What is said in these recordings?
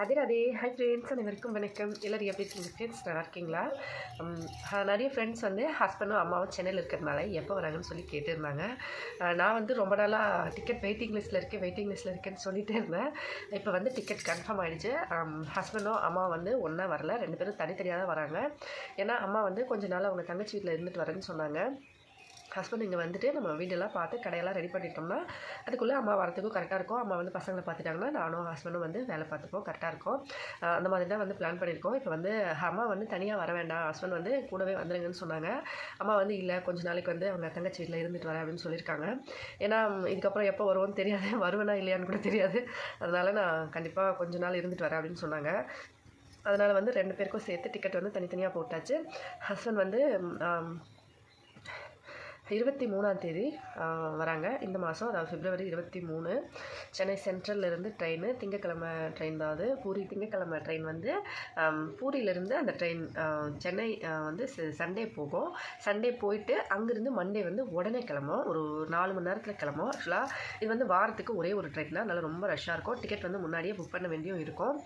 அதே அதே hi friends அனைவருக்கும் வணக்கம். எல்லோரும் எப்படி இருக்கீங்க? ஃப்ரெண்ட்ஸ் நல்லா இருக்கீங்களா? நிறைய ஃப்ரெண்ட்ஸ் வந்து ஹஸ்பண்டும் அம்மாவும் சென்னையில் இருக்கிறதுனால எப்போ வராங்கன்னு சொல்லி கேட்டிருந்தாங்க. நான் வந்து ரொம்ப நாளாக டிக்கெட் வெயிட்டிங் லிஸ்ட்டில் இருக்கேன் வெயிட்டிங் லிஸ்ட்டில் இருக்கேன்னு சொல்லிட்டே இருந்தேன். இப்போ வந்து டிக்கெட் கன்ஃபார்ம் ஆகிடுச்சு ஹஸ்பண்டும் அம்மா வந்து ஒன்றா வரல. ரெண்டு பேரும் தனித்தனியாக தான் வராங்க. ஏன்னா அம்மா வந்து கொஞ்ச நாள் அவங்க தங்கச்சி வீட்டில் இருந்துட்டு வரேன்னு சொன்னாங்க. ஹஸ்பண்ட் இங்கே வந்துட்டு நம்ம வீடெல்லாம் பார்த்து கடையெல்லாம் ரெடி பண்ணிட்டோம்னா அதுக்குள்ளே அம்மா வரத்துக்கும் கரெக்டாக இருக்கும். அம்மா வந்து பசங்களை பார்த்துட்டாங்கன்னா நானும் ஹஸ்பண்டும் வந்து வேலை பார்த்துப்போம் கரெக்டாக இருக்கும். அந்த மாதிரி தான் வந்து பிளான் பண்ணியிருக்கோம். இப்போ வந்து அம்மா வந்து தனியாக வர வேண்டாம். ஹஸ்பண்ட் வந்து கூடவே வந்துடுங்கன்னு சொன்னாங்க. அம்மா வந்து இல்லை கொஞ்ச நாளைக்கு வந்து அவங்க தங்கச்சி வீட்டில் இருந்துட்டு வரேன் அப்படின்னு சொல்லியிருக்காங்க. ஏன்னா இதுக்கப்புறம் எப்போ வருவோன்னு தெரியாது. வருவேனா இல்லையான்னு கூட தெரியாது. அதனால் நான் கண்டிப்பாக கொஞ்ச நாள் இருந்துட்டு வரேன் அப்படின்னு சொன்னாங்க. அதனால் வந்து ரெண்டு பேருக்கும் சேர்த்து டிக்கெட் வந்து தனித்தனியாக போட்டாச்சு. ஹஸ்பண்ட் வந்து இருபத்தி மூணாம் தேதி வராங்க. இந்த மாதம் அதாவது பிப்ரவரி இருபத்தி மூணு சென்னை சென்ட்ரல்ல இருந்து ட்ரெயின் திங்கக்கிழமை ட்ரெயின் தான் அது. பூரி திங்கக்கிழமை ட்ரெயின் வந்து பூரியிலேருந்து அந்த ட்ரெயின் சென்னை வந்து சண்டே போகும். சண்டே போயிட்டு அங்கேருந்து மண்டே வந்து உடனே கிளம்பும் ஒரு நாலு மணி நேரத்தில் கிளம்பும் ஆக்சுவலாக இது வந்து வாரத்துக்கு ஒரே ஒரு ட்ரெயின் தான். நல்லா ரொம்ப ரஷ்ஷாக இருக்கும். டிக்கெட் வந்து முன்னாடியே புக் பண்ண வேண்டியும் இருக்கும்.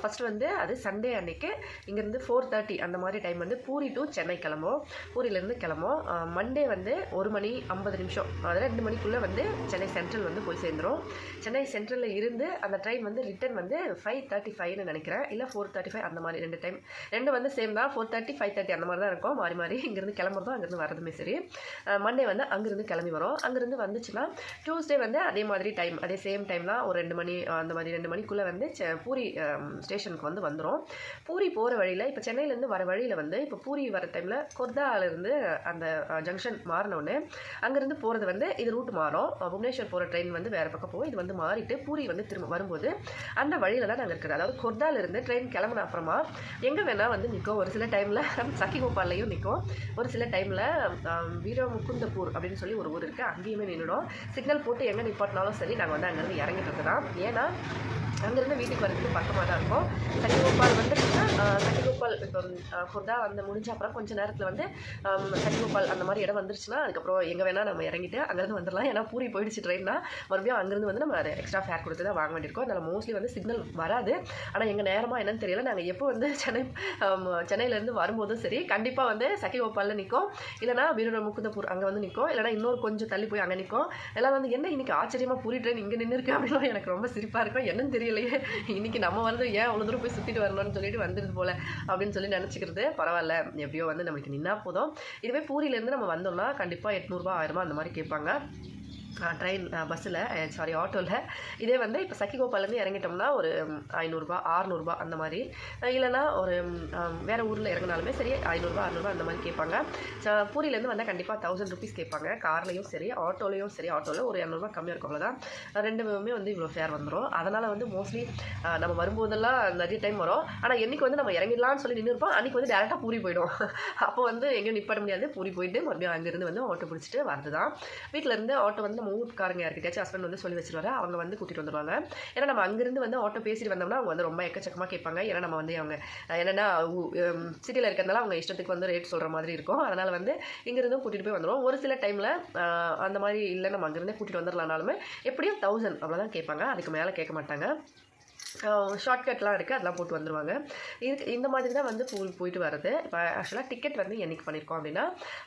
ஃபஸ்ட் வந்து அது சண்டே அன்னைக்கு இங்கேருந்து ஃபோர் தேர்ட்டி அந்த மாதிரி டைம் வந்து பூரி டு சென்னை கிளம்பும் பூரியிலேருந்து கிளம்பும் மண்டே வந்து வந்து ஒரு மணி ஐம்பது நிமிஷம். அதாவது ரெண்டு மணிக்குள்ளே வந்து சென்னை சென்ட்ரல் வந்து போய் சேர்ந்துரும். சென்னை சென்ட்ரலில் இருந்து அந்த ட்ரெயின் வந்து ரிட்டர்ன் வந்து ஃபைவ் தேர்ட்டி ஃபைவ்னு நினைக்கிறேன். இல்லை ஃபோர் தேர்ட்டி ஃபைவ் அந்த மாதிரி ரெண்டு டைம் ரெண்டு வந்து சேம் தான். ஃபோர் தேர்ட்டி ஃபைவ் தேர்ட்டி அந்த மாதிரி தான் இருக்கும். மாறி மாறி இங்கேருந்து கிளம்புறதும் அங்கேருந்து வரதுமே சரி. மண்டே வந்து அங்கேருந்து கிளம்பி வரும். அங்கேருந்து வந்துச்சுன்னா டியூஸ்டே வந்து அதே மாதிரி டைம் அதே சேம் டைம் தான் ஒரு ரெண்டு மணி அந்த மாதிரி ரெண்டு மணிக்குள்ளே வந்து செ- பூரி ஸ்டேஷனுக்கு வந்து வந்துடும் பூரி போகிற வழியில் இப்போ சென்னையிலேருந்து வர வழியில் வந்து இப்போ பூரி வர டைமில் கொர்தாலேருந்து அந்த ஜங்ஷன் மாறினோடனே அங்கேருந்து போகிறது வந்து இது ரூட் மாறும். புவனேஸ்வர் போகிற ட்ரெயின் வந்து வேறு பக்கம் போகும். இது வந்து மாறிட்டு பூரி வந்து திரும்ப வரும்போது அந்த வழியில் தான் நாங்கள் இருக்கிறது. அதாவது கொர்தாலிருந்து ட்ரெயின் கிளம்புன அப்புறமா எங்கே வேணால் வந்து நிற்கும் ஒரு சில டைமில் சக்கிகோபால்லையும் நிற்கும் ஒரு சில டைமில் வீரமுக்குந்தபூர் அப்படின்னு சொல்லி ஒரு ஊர் இருக்குது அங்கேயுமே நின்றுடும் சிக்னல் போட்டு எங்கே நிப்பாட்டினாலும் சரி நாங்கள் வந்து அங்கேருந்து இறங்கிட்டு இருக்கிறோம் ஏன்னா அங்கேருந்து வீட்டுக்கு வரதுக்கு பக்கமாக தான் இருக்கும். சட்டிகோபால் வந்து ஆஹ், சட்டிகோபால் இப்போ குர்தா வந்து முடிஞ்ச அப்புறம் கொஞ்சம் நேரத்தில் வந்து ஆம், சட்டிகோபால் அந்த மாதிரி இடம் வந்துருச்சுன்னா அதுக்கப்புறம் எங்கே வேணால் நம்ம இறங்கிட்டு அங்கேருந்து வந்துடலாம் ஏன்னா பூரி போயிடுச்சு ட்ரெயின்னா மறுபடியும் அங்கேருந்து வந்து நம்ம எக்ஸ்ட்ரா ஃபேர் கொடுத்து தான் வாங்க வேண்டியிருக்கோம். அதனால் மோஸ்ட்லி வந்து சிக்னல் வராது. ஆனால் எங்கள் நேரமாக என்னன்னு தெரியல. நாங்கள் எப்போ வந்து சென்னை சென்னையிலேருந்து வரும்போதும் சரி கண்டிப்பாக வந்து சக்கி கோபாலில் நிற்கும் இல்லைனா வீரர முக்குந்தபூர் அங்கே வந்து நிற்கும் இல்லைனா இன்னொரு கொஞ்சம் தள்ளி போய் அங்கே நிற்கும் எல்லாம் வந்து என்ன இன்னைக்கு ஆச்சரியமாக பூரி ட்ரெயின் இங்கே நின்று இருக்கு? எனக்கு ரொம்ப சிரிப்பாக இருக்கும். என்னன்னு தெரியலையே. இன்னைக்கு நம்ம வந்து ஏன் அவ்வளோ தூரம் போய் சுற்றிட்டு வரணும்னு சொல்லிட்டு வந்துடுது போல அப்படின்னு சொல்லி நினச்சிக்கிறது. பரவாயில்ல. எப்படியோ வந்து நம்மளுக்கு நின்னா போதும். இதுவே பூரியிலேருந்து நம்ம வந்தோம்னா கண்டிப்பாக எட்நூறுபா ஆயிரமா அந்த மாதிரி கேட்பாங்க. ட்ரெயின் பஸ்ஸில் சாரி ஆட்டோவில் இதே வந்து இப்போ சக்கிகோப்பாலேருந்து இறங்கிட்டோம்னா ஒரு ஐநூறுரூபா ஆறுநூறுபா அந்த மாதிரி. இல்லைன்னா ஒரு வேறு ஊரில் இறங்கினாலுமே சரி ஐநூறுரூபா அறுநூறுபா அந்த மாதிரி கேட்பாங்க. ஸோ பூரியிலேருந்து வந்தால் கண்டிப்பாக தௌசண்ட் ருபீஸ் கேட்பாங்க. கார்லேயும் சரி ஆட்டோலையும் சரி ஆட்டோவில் ஒரு இரநூறுபா கம்மியாக இருக்கும். அவ்வளோதான் ரெண்டுமே வந்து இவ்வளோ ஃபேர் வந்துடும் அதனால் வந்து மோஸ்ட்லி நம்ம வரும்போதெல்லாம் நிறைய டைம் வரும். ஆனால் என்னைக்கு வந்து நம்ம இறங்கிடலாம்னு சொல்லி நின்று இருப்போம். அன்றைக்கி வந்து டேரெக்டாக பூரி போயிடும். அப்போ வந்து எங்கேயும் நிப்பாட முடியாது. பூரி போயிட்டு மறுபடியும் அங்கேருந்து வந்து ஆட்டோ பிடிச்சிட்டு வரது தான் வீட்டில் இருந்து ஆட்டோ வந்து நம்ம ஊருக்காரங்க யார்கிட்டயாச்சும் ஹஸ்பண்ட் வந்து சொல்லி வச்சிருவாரு அவங்க வந்து கூட்டிகிட்டு வந்துடுவாங்க ஏன்னா நம்ம அங்கேருந்து வந்து ஆட்டோ பேசிட்டு வந்தோம்னா அவங்க வந்து ரொம்ப எக்கச்சக்கமாக கேட்பாங்க. ஏன்னா நம்ம வந்து அவங்க என்னென்னா என்னன்னா சிட்டியில் இருக்கிறதுனால அவங்க இஷ்டத்துக்கு வந்து ரேட் சொல்கிற மாதிரி இருக்கும். அதனால் வந்து இங்கேருந்தும் கூட்டிகிட்டு போய் வந்துடுவோம் ஒரு சில டைமில் அந்த மாதிரி இல்லை நம்ம அங்கேருந்தே கூட்டிகிட்டு வந்துடலானாலுமே எப்படியும் தௌசண்ட் அவ்வளோதான் கேட்பாங்க. அதுக்கு மேலே கேட்க மாட்டாங்க. ஷார்ட்கட்லாம் இருக்குது அதெல்லாம் போட்டு வந்துடுவாங்க இதுக்கு இந்த மாதிரி தான் வந்து போய் போயிட்டு வருது இப்போ ஆக்சுவலாக டிக்கெட் வந்து என்னைக்கு பண்ணியிருக்கோம் அப்படின்னா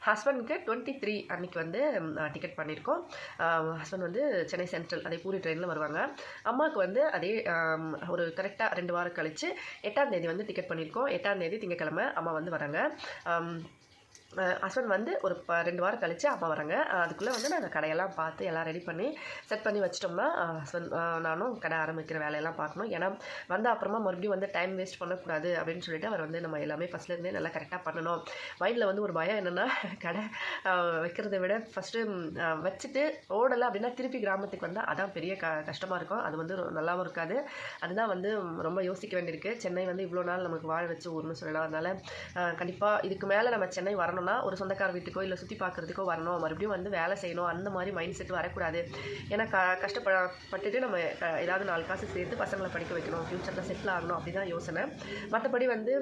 ஹஸ்பண்டுக்கு டுவெண்ட்டி த்ரீ அன்னைக்கு வந்து டிக்கெட் பண்ணியிருக்கோம் ஹஸ்பண்ட் வந்து சென்னை சென்ட்ரல் அதே பூரி ட்ரெயினில் வருவாங்க. அம்மாவுக்கு வந்து அதே ஒரு கரெக்டாக ரெண்டு வாரம் கழித்து எட்டாம் தேதி வந்து டிக்கெட் பண்ணியிருக்கோம் எட்டாம் தேதி திங்கக்கிழமை அம்மா வந்து வராங்க. ஹஸ்பண்ட் வந்து ஒரு ப ரெண்டு வாரம் கழித்து அம்மா வராங்க. அதுக்குள்ளே வந்து நாங்கள் கடையெல்லாம் பார்த்து எல்லாம் ரெடி பண்ணி செட் பண்ணி வச்சிட்டோம்னா ஹஸ்பண்ட் நானும் கடை ஆரம்பிக்கிற வேலையெல்லாம் பார்க்கணும். ஏன்னா வந்த அப்புறமா மறுபடியும் வந்து டைம் வேஸ்ட் பண்ணக்கூடாது அப்படின்னு சொல்லிட்டு அவர் வந்து நம்ம எல்லாமே ஃபஸ்ட்லேருந்தே நல்லா கரெக்டாக பண்ணணும். மைண்டில் வந்து ஒரு பயம் என்னென்னா கடை வைக்கிறத விட ஃபஸ்ட்டு வச்சுட்டு ஓடலை அப்படின்னா திருப்பி கிராமத்துக்கு வந்தால் அதான் பெரிய க கஷ்டமாக இருக்கும். அது வந்து நல்லாவும் இருக்காது. அதுதான் வந்து ரொம்ப யோசிக்க வேண்டியிருக்கு. சென்னை வந்து இவ்வளோ நாள் நமக்கு வாழ வச்சு ஊர்னு சொல்லலாம். அதனால் கண்டிப்பாக இதுக்கு மேலே நம்ம சென்னை வரணும். வரணும்னா ஒரு சொந்தக்கார வீட்டுக்கோ இல்லை சுற்றி பார்க்குறதுக்கோ வரணும். மறுபடியும் வந்து வேலை செய்யணும். அந்த மாதிரி மைண்ட் செட் வரக்கூடாது. ஏன்னா க கஷ்டப்பட்டுட்டு நம்ம ஏதாவது நாலு காசு சேர்த்து பசங்களை படிக்க வைக்கணும். ஃப்யூச்சரில் செட்டில் ஆகணும் அப்படி தான் யோசனை. மற்றபடி வந்து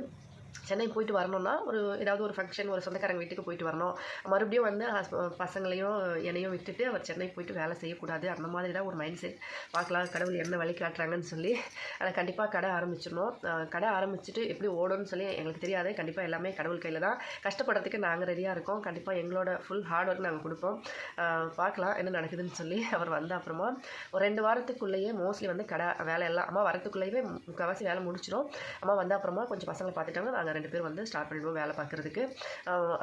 சென்னை போயிட்டு வரணும்னா ஒரு ஏதாவது ஒரு ஃபங்க்ஷன் ஒரு சொந்தக்காரங்க வீட்டுக்கு போயிட்டு வரணும். மறுபடியும் வந்து பசங்களையும் என்னையும் விட்டுட்டு அவர் சென்னை போயிட்டு வேலை செய்யக்கூடாது. அந்த மாதிரி தான் ஒரு மைண்ட் செட் பார்க்கலாம் கடவுள் என்ன வழி காட்டுறாங்கன்னு சொல்லி. ஆனால் கண்டிப்பாக கடை ஆரம்பிச்சிடணும். கடை ஆரம்பிச்சுட்டு எப்படி ஓடும்னு சொல்லி எங்களுக்கு தெரியாது. கண்டிப்பாக எல்லாமே கடவுள் கையில் தான். கஷ்டப்படுறதுக்கு நாங்கள் ரெடியாக இருக்கோம். கண்டிப்பாக எங்களோட ஃபுல் ஹார்ட் ஒர்க் நாங்கள் கொடுப்போம். பார்க்கலாம் என்ன நடக்குதுன்னு சொல்லி அவர் வந்த அப்புறமா. ஒரு ரெண்டு வாரத்துக்குள்ளேயே மோஸ்ட்லி வந்து கடை வேலை எல்லாம் அம்மா வரத்துக்குள்ளேயே முக்கால்வாசி வேலை முடிச்சிடும் அம்மா வந்த அப்புறமா கொஞ்சம் பசங்களை பார்த்துட்டாங்க. நாங்கள் ரெண்டு பேரும் வந்து ஸ்டார்ட் பண்ணிடுவோம் வேலை பார்க்குறதுக்கு.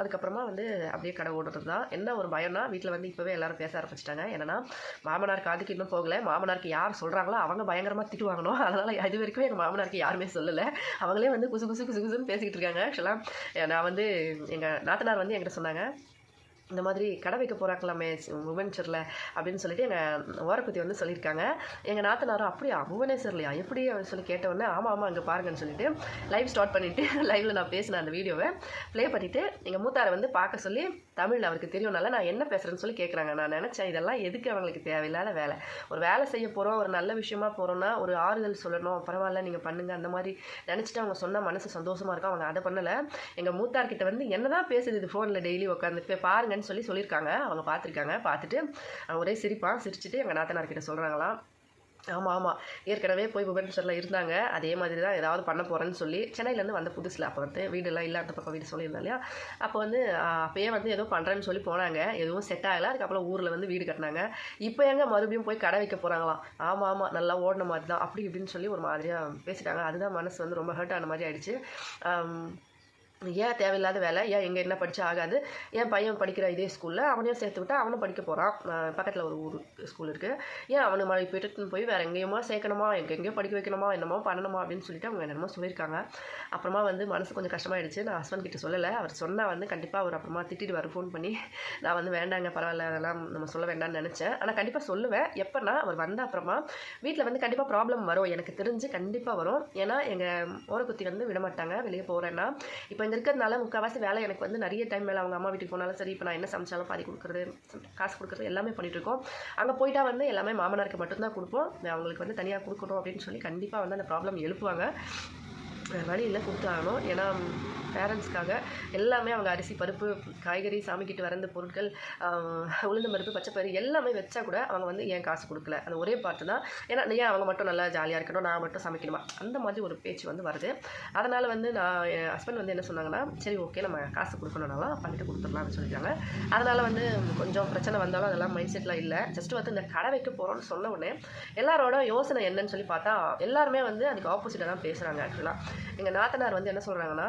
அதுக்கப்புறமா வந்து அப்படியே கடை ஓடுறது தான். என்ன ஒரு பயம்னா வீட்டில் வந்து இப்போவே எல்லாரும் பேச ஆரம்பிச்சிட்டாங்க. என்னன்னா மாமனார் காதுக்கு இன்னும் போகலை. மாமனாருக்கு யார் சொல்கிறாங்களோ அவங்க பயங்கரமாக திட்டு வாங்கணும். அதனால் இது வரைக்கும் எங்கள் மாமனாருக்கு யாருமே சொல்லலை. அவங்களே வந்து குசு குசு குசு குசுன்னு பேசிக்கிட்டு இருக்காங்க. ஆக்சுவலாக நான் வந்து எங்கள் நாத்தனார் வந்து என்கிட்ட சொன்னாங்க இந்த மாதிரி கடை வைக்க போகிறாங்களாமே புவனேஸ்வரில் அப்படின்னு சொல்லிட்டு எங்கள் ஓரக்குத்தி வந்து சொல்லியிருக்காங்க. எங்கள் நாத்தனாரும் அப்படியா புவனேஸ்வர்லையா எப்படி அப்படின்னு சொல்லி கேட்டவுடனே ஆமாம் ஆமாம் அங்கே பாருங்கன்னு சொல்லிட்டு லைவ் ஸ்டார்ட் பண்ணிவிட்டு லைவில் நான் பேசினேன் அந்த வீடியோவை ப்ளே பண்ணிவிட்டு எங்கள் மூத்தாரை வந்து பார்க்க சொல்லி தமிழில் அவருக்கு தெரியும்னால நான் என்ன பேசுகிறேன்னு சொல்லி கேட்குறாங்க நான் நினச்சேன் இதெல்லாம் எதுக்கு அவங்களுக்கு தேவையில்லாத வேலை? ஒரு வேலை செய்ய போகிறோம் ஒரு நல்ல விஷயமா போகிறோன்னா ஒரு ஆறுதல் சொல்லணும் பரவாயில்ல நீங்கள் பண்ணுங்கள் அந்த மாதிரி நினச்சிட்டு அவங்க சொன்ன மனசு சந்தோஷமாக இருக்கும். அவங்க அதை பண்ணலை. எங்கள் மூத்தார்கிட்ட வந்து என்ன தான் பேசுது இது ஃபோனில் டெய்லி உட்காந்து பாருங்கள் அப்படின்னு சொல்லி சொல்லியிருக்காங்க. அவங்க பார்த்துருக்காங்க. பார்த்துட்டு அவன் ஒரே சிரிப்பான். சிரிச்சுட்டு எங்கள் நாத்தனார்கிட்ட சொல்கிறாங்களாம் ஆமாம் ஆமாம் ஏற்கனவே போய் புவனேஸ்வரில் இருந்தாங்க. அதே மாதிரி தான் ஏதாவது பண்ண போகிறேன்னு சொல்லி சென்னையிலேருந்து வந்த புதுசில். அப்போ வந்து வீடெல்லாம் இல்லாத பக்கம் வீடு சொல்லியிருந்தேன் இல்லையா? அப்போ வந்து அப்போயே அப்பயே வந்து ஏதோ பண்ணுறேன்னு சொல்லி போனாங்க. எதுவும் செட் ஆகலை. அதுக்கப்புறம் ஊரில் வந்து வீடு கட்டினாங்க. இப்போ எங்கே மறுபடியும் போய் கடை வைக்க போகிறாங்களாம் ஆமாம் ஆமாம் நல்லா ஓடின மாதிரி தான். அப்படி இப்படின்னு சொல்லி ஒரு மாதிரியாக பேசிட்டாங்க. அதுதான் மனசு வந்து ரொம்ப ஹர்ட் ஆன மாதிரி ஆயிடுச்சு. ஏன் தேவையில்லாத வேலை? ஏன் எங்கே என்ன படித்தா ஆகாது? என் பையன் படிக்கிற இதே ஸ்கூலில் அவனையும் சேர்த்து விட்டா அவனும் படிக்க போகிறான் பக்கத்தில் ஒரு ஊர் ஸ்கூல் இருக்குது ஏன் அவனை மழை போயிட்டு போய் வேறு எங்கேயுமா சேர்க்கணுமா? எங்கெங்கேயோ படிக்க வைக்கணுமா? என்னமோ பண்ணணுமா? அப்படின்னு சொல்லிட்டு அவங்க என்னமோ சொல்லியிருக்காங்க. அப்புறமா வந்து மனசு கொஞ்சம் கஷ்டமாயிடுச்சு. நான் ஹஸ்பண்ட் கிட்ட சொல்லலை. அவர் சொன்னால் வந்து கண்டிப்பாக அவர் அப்புறமா திட்டிட்டு வர ஃபோன் பண்ணி நான் வந்து வேண்டாங்க பரவாயில்ல அதெல்லாம் நம்ம சொல்ல வேண்டாம்னு நினச்சேன். ஆனால் கண்டிப்பாக சொல்லுவேன். எப்போனா அவர் வந்த அப்புறமா வீட்டில் வந்து கண்டிப்பாக ப்ராப்ளம் வரும். எனக்கு தெரிஞ்சு கண்டிப்பாக வரும். ஏன்னா எங்கள் ஓரக்குத்தி வந்து விட மாட்டாங்க வெளியே போகிறேன்னா இப்போ இந்த இருக்கிறதுனால முக்கால்வாசி வேலை எனக்கு வந்து நிறைய டைம் மேலே அவங்க அம்மா வீட்டுக்கு போனாலும் சரி இப்போ நான் என்ன சமைச்சாலும் பாதி கொடுக்குறது காசு கொடுக்குறது எல்லாமே பண்ணிகிட்ருக்கோம் இருக்கோம். அங்கே போயிட்டா வந்து எல்லாமே மாமனாருக்கு மட்டும்தான் கொடுப்போம். அவங்களுக்கு வந்து தனியாக கொடுக்கணும் அப்படின்னு சொல்லி கண்டிப்பாக வந்து அந்த ப்ராப்ளம் எழுப்புவாங்க. வேறு வழி இல்லை கொடுத்தாகணும். ஏன்னா பேரண்ட்ஸ்க்காக எல்லாமே அவங்க அரிசி பருப்பு காய்கறி சாமிக்கிட்டு வரந்த பொருட்கள் உளுந்த உளுந்து பருப்பு பச்சைப்பயிறு எல்லாமே வச்சா கூட அவங்க வந்து ஏன் காசு கொடுக்கல? அந்த ஒரே பார்த்து தான். ஏன்னா ஏன் அவங்க மட்டும் நல்லா ஜாலியாக இருக்கணும் நான் மட்டும் சமைக்கணுமா? அந்த மாதிரி ஒரு பேச்சு வந்து வருது. அதனால் வந்து நான் என் ஹஸ்பண்ட் வந்து என்ன சொன்னாங்கன்னா சரி ஓகே நம்ம காசு கொடுக்கணும்னாலும் பண்ணிட்டு கொடுத்துடலாம்னு சொல்லிட்டாங்க. அதனால் வந்து கொஞ்சம் பிரச்சனை வந்தாலும் அதெல்லாம் மைண்ட் செட்டில் இல்லை. ஜஸ்ட் வந்து இந்த கடை வைக்க போகிறோம்னு சொன்ன உடனே எல்லாரோட யோசனை என்னன்னு சொல்லி பார்த்தா எல்லாருமே வந்து அதுக்கு ஆப்போசிட்டாக தான் பேசுகிறாங்க ஆக்சுவலாக எங்கள் நாத்தனார் வந்து என்ன சொல்கிறாங்கன்னா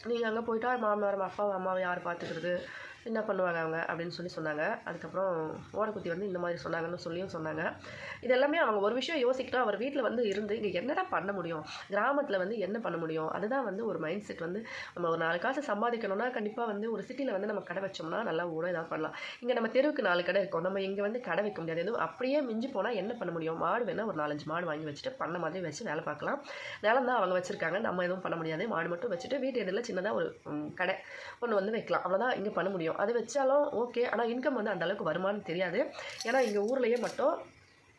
நீங்கள் அங்கே போயிட்டா மாமனார் அப்பா அம்மாவை யார் பார்த்துக்கிறது என்ன பண்ணுவாங்க அவங்க அப்படின்னு சொல்லி சொன்னாங்க. அதுக்கப்புறம் ஓடக்குத்தி வந்து இந்த மாதிரி சொன்னாங்கன்னு சொல்லியும் சொன்னாங்க. இது எல்லாமே அவங்க ஒரு விஷயம் யோசிக்கணும். அவர் வீட்டில் வந்து இருந்து இங்கே என்னடா பண்ண முடியும்? கிராமத்தில் வந்து என்ன பண்ண முடியும்? அதுதான் வந்து ஒரு மைண்ட் செட் வந்து நம்ம ஒரு நாலு காசு சம்பாதிக்கணும்னா கண்டிப்பாக வந்து ஒரு சிட்டியில் வந்து நம்ம கடை வச்சோம்னா நல்லா ஓட ஏதாவது பண்ணலாம். இங்கே நம்ம தெருவுக்கு நாலு கடை இருக்கும். நம்ம இங்கே வந்து கடை வைக்க முடியாது. எதுவும் அப்படியே மிஞ்சி போனால் என்ன பண்ண முடியும்? மாடு வேணால் ஒரு நாலஞ்சு மாடு வாங்கி வச்சுட்டு பண்ண மாதிரி வச்சு வேலை பார்க்கலாம். நிலம் தான் அவங்க வச்சுருக்காங்க. நம்ம எதுவும் பண்ண முடியாது. மாடு மட்டும் வச்சுட்டு வீட்டு எதிரில் சின்னதாக ஒரு கடை ஒன்று வந்து வைக்கலாம். அவ்வளோதான் இங்கே பண்ண முடியும். அது வச்சாலும் ஓகே ஆனால் இன்கம் வந்து அந்த அளவுக்கு வருமானு தெரியாது. ஏன்னா எங்கள் ஊர்லேயே மட்டும்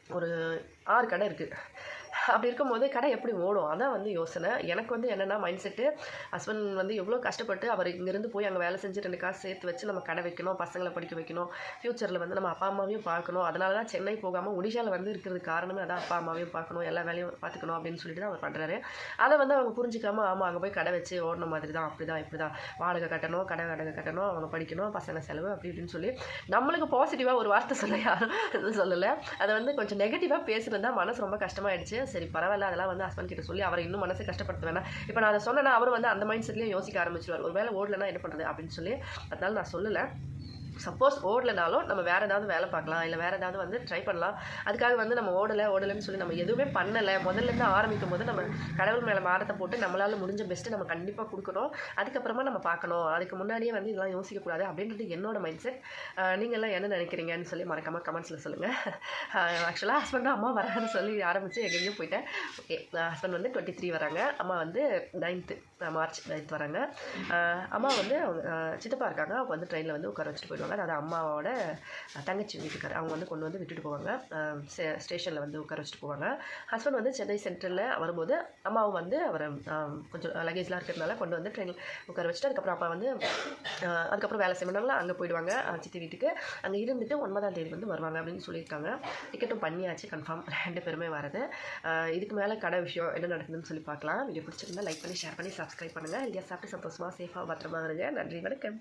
ஒரு ஆறு கடை இருக்குது அப்படி இருக்கும்போது கடை எப்படி ஓடும் அதான் வந்து யோசனை. எனக்கு வந்து என்னென்னா மைண்ட் செட்டு ஹஸ்பண்ட் வந்து எவ்வளோ கஷ்டப்பட்டு அவர் இங்கேருந்து போய் அங்கே வேலை செஞ்சு ரெண்டு காசு சேர்த்து வச்சு நம்ம கடை வைக்கணும் பசங்களை படிக்க வைக்கணும் ஃப்யூச்சரில் வந்து நம்ம அப்பா அம்மாவையும் பார்க்கணும். அதனால தான் சென்னை போகாமல் ஒடிஷாவில் வந்து இருக்கிறது காரணமே அதான் அப்பா அம்மாவையும் பார்க்கணும் எல்லா வேலையும் பார்த்துக்கணும் அப்படின்னு சொல்லிட்டு தான் அவர் பண்ணுறாரு அதை வந்து அவங்க புரிஞ்சிக்காமல் ஆமாம் அங்கே போய் கடை வச்சு ஓடின மாதிரி தான் அப்படி தான் இப்படி தான் வாடகை கட்டணும் கடை வாடகை கட்டணும் அவங்க படிக்கணும் பசங்க செலவு அப்படி இப்படின்னு சொல்லி நம்மளுக்கு பாசிட்டிவாக ஒரு வார்த்தை சொல்ல யாரும் சொல்லலை. அதை வந்து கொஞ்சம் நெகட்டிவாக பேசுகிறது தான் மனசு ரொம்ப கஷ்டமாயிடுச்சு. சரி பரவாயில்ல அதெல்லாம் வந்து ஹஸ்பண்ட் கிட்ட சொல்லி அவரை இன்னும் மனசு கஷ்டப்படுத்த வேணாம். இப்போ நான் அதை சொன்னேன்னா அவரும் வந்து அந்த மைண்ட் செட்லேயும் யோசிக்க ஆரம்பிச்சிருவார். ஒரு வேலை ஓடலன்னா என்ன பண்ணுறது அப்படின்னு சொல்லி அதனால நான் சொல்லலை. சப்போஸ் ஓடலைனாலும் நம்ம வேறு ஏதாவது வேலை பார்க்கலாம் இல்லை வேறு ஏதாவது வந்து ட்ரை பண்ணலாம். அதுக்காக வந்து நம்ம ஓடலை ஓடலைன்னு சொல்லி நம்ம எதுவுமே பண்ணலை. முதல்லேருந்து ஆரம்பிக்கும் போது நம்ம கடவுள் மேலே மாரத்தை போட்டு நம்மளால் முடிஞ்ச பெஸ்ட்டு நம்ம கண்டிப்பாக கொடுக்கணும். அதுக்கப்புறமா நம்ம பார்க்கணும். அதுக்கு முன்னாடியே வந்து இதெல்லாம் யோசிக்கக்கூடாது அப்படின்றது என்னோட மைண்ட் செட் நீங்கள்லாம் என்ன நினைக்கிறீங்கன்னு சொல்லி மறக்காமல் கமெண்ட்ஸில் சொல்லுங்கள் ஆக்சுவலாக ஹஸ்பண்டும் அம்மா வரான்னு சொல்லி ஆரம்பித்து எங்கேயும் போயிட்டேன். ஓகே ஹஸ்பண்ட் வந்து டுவெண்ட்டி த்ரீ வராங்க. அம்மா வந்து நைன்த்து மார்ச் நைன்த் வராங்க. அம்மா வந்து அவங்க சித்தப்பா இருக்காங்க. அவங்க வந்து ட்ரெயினில் வந்து உட்கார வச்சுட்டு போயிடுவாங்க. போயிடுவாங்க அதாவது அம்மாவோட தங்கச்சி வீட்டுக்கார் அவங்க வந்து கொண்டு வந்து விட்டுட்டு போவாங்க. ஸ்டேஷனில் வந்து உட்கார வச்சுட்டு போவாங்க. ஹஸ்பண்ட் வந்து சென்னை சென்ட்ரலில் வரும்போது அம்மாவும் வந்து அவரை கொஞ்சம் லக்கேஜ்லாம் இருக்கிறதுனால கொண்டு வந்து ட்ரெயினில் உட்கார வச்சுட்டு அதுக்கப்புறம் அப்பா வந்து அதுக்கப்புறம் வேலை செய்யணும்னால அங்கே போயிடுவாங்க சித்தி வீட்டுக்கு. அங்கே இருந்துட்டு ஒன்பதாம் தேதி வந்து வருவாங்க அப்படின்னு சொல்லியிருக்காங்க. டிக்கெட்டும் பண்ணியாச்சு கன்ஃபார்ம் ரெண்டு பேருமே வரது இதுக்கு மேலே கடை விஷயம் என்ன நடக்குதுன்னு சொல்லி பார்க்கலாம். வீடியோ பிடிச்சிருந்தா லைக் பண்ணி ஷேர் பண்ணி சப்ஸ்கிரைப் பண்ணுங்கள் இந்தியா சாப்பிட்டு சந்தோஷமாக சேஃபாக பத்திரமா இருங்க. நன்றி வணக்கம்.